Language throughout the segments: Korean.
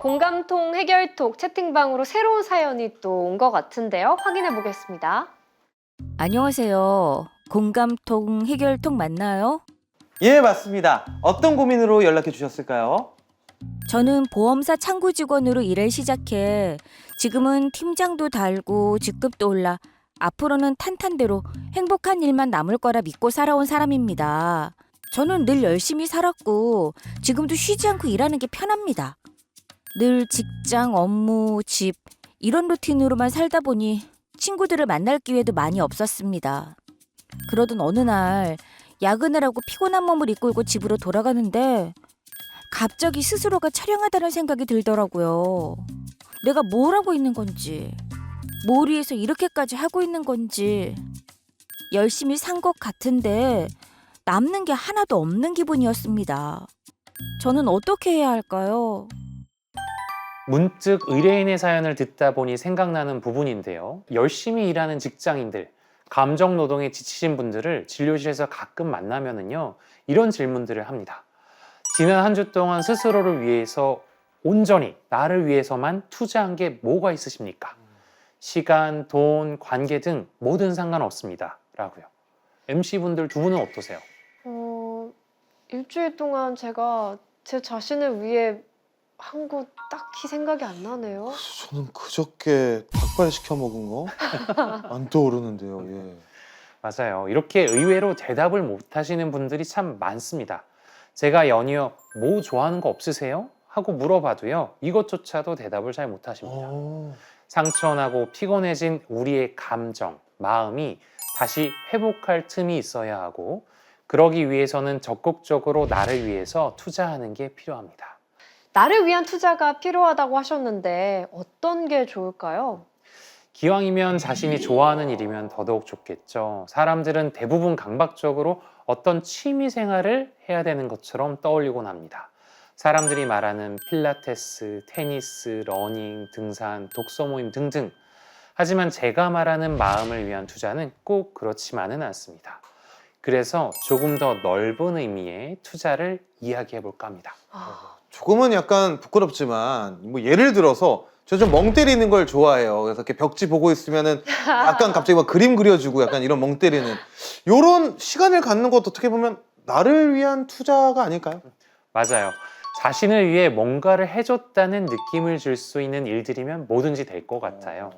공감통 해결톡 채팅방으로 새로운 사연이 또 온 것 같은데요. 확인해 보겠습니다. 안녕하세요. 공감통 해결통 맞나요? 예, 맞습니다. 어떤 고민으로 연락해 주셨을까요? 저는 보험사 창구 직원으로 일을 시작해 지금은 팀장도 달고 직급도 올라 앞으로는 탄탄대로 행복한 일만 남을 거라 믿고 살아온 사람입니다. 저는 늘 열심히 살았고 지금도 쉬지 않고 일하는 게 편합니다. 늘 직장, 업무, 집 이런 루틴으로만 살다 보니 친구들을 만날 기회도 많이 없었습니다. 그러던 어느 날 야근을 하고 피곤한 몸을 이끌고 집으로 돌아가는데 갑자기 스스로가 처량하다는 생각이 들더라고요. 내가 뭘 하고 있는 건지, 뭘 위해서 이렇게까지 하고 있는 건지, 열심히 산 것 같은데 남는 게 하나도 없는 기분이었습니다. 저는 어떻게 해야 할까요? 문득 의뢰인의 사연을 듣다 보니 생각나는 부분인데요. 열심히 일하는 직장인들, 감정 노동에 지치신 분들을 진료실에서 가끔 만나면은요, 이런 질문들을 합니다. 지난 한 주 동안 스스로를 위해서 온전히 나를 위해서만 투자한 게 뭐가 있으십니까? 시간, 돈, 관계 등 뭐든 상관없습니다. 라고요. MC분들 두 분은 어떠세요? 어, 일주일 동안 제가 제 자신을 위해 한 거 딱히 생각이 안 나네요. 저는 그저께 닭발 시켜 먹은 거 안 떠오르는데요. 예. 맞아요. 이렇게 의외로 대답을 못 하시는 분들이 참 많습니다. 제가 연이어 뭐 좋아하는 거 없으세요? 하고 물어봐도요. 이것조차도 대답을 잘 못 하십니다. 어, 상처나고 피곤해진 우리의 감정, 마음이 다시 회복할 틈이 있어야 하고 그러기 위해서는 적극적으로 나를 위해서 투자하는 게 필요합니다. 나를 위한 투자가 필요하다고 하셨는데 어떤 게 좋을까요? 기왕이면 자신이 좋아하는 일이면 더더욱 좋겠죠. 사람들은 대부분 강박적으로 어떤 취미 생활을 해야 되는 것처럼 떠올리곤 합니다. 사람들이 말하는 필라테스, 테니스, 러닝, 등산, 독서 모임 등등. 하지만 제가 말하는 마음을 위한 투자는 꼭 그렇지만은 않습니다. 그래서 조금 더 넓은 의미의 투자를 이야기해 볼까 합니다. 아, 조금은 약간 부끄럽지만 뭐 예를 들어서 저 좀 멍 때리는 걸 좋아해요. 그래서 이렇게 벽지 보고 있으면은 약간 갑자기 막 그림 그려주고 약간 이런 멍 때리는 요런 시간을 갖는 것도 어떻게 보면 나를 위한 투자가 아닐까요? 맞아요. 자신을 위해 뭔가를 해줬다는 느낌을 줄 수 있는 일들이면 뭐든지 될 것 같아요.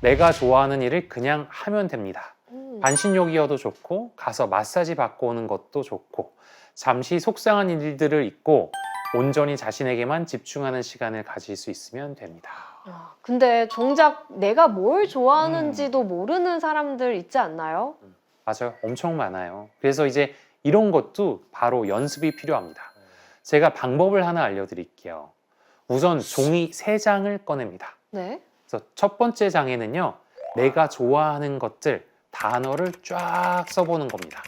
내가 좋아하는 일을 그냥 하면 됩니다. 음. 반신욕이어도 좋고 가서 마사지 받고 오는 것도 좋고 잠시 속상한 일들을 잊고 온전히 자신에게만 집중하는 시간을 가질 수 있으면 됩니다. 아, 근데 정작 내가 뭘 좋아하는지도 모르는 사람들 있지 않나요? 맞아요. 엄청 많아요. 그래서 이제 이런 것도 바로 연습이 필요합니다. 제가 방법을 하나 알려드릴게요. 우선 종이 세장을 꺼냅니다. 네. 그래서 첫 번째 장에는요, 내가 좋아하는 것들 단어를 쫙 써보는 겁니다.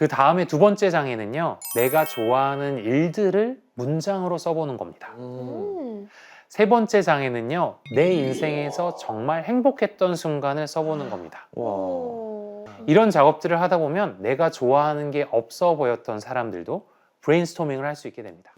그 다음에 두 번째 장에는요, 내가 좋아하는 일들을 문장으로 써보는 겁니다. 음. 세 번째 장에는요, 내 인생에서 정말 행복했던 순간을 써보는 겁니다. 와. 오. 이런 작업들을 하다 보면 내가 좋아하는 게 없어 보였던 사람들도 브레인스토밍을 할 수 있게 됩니다.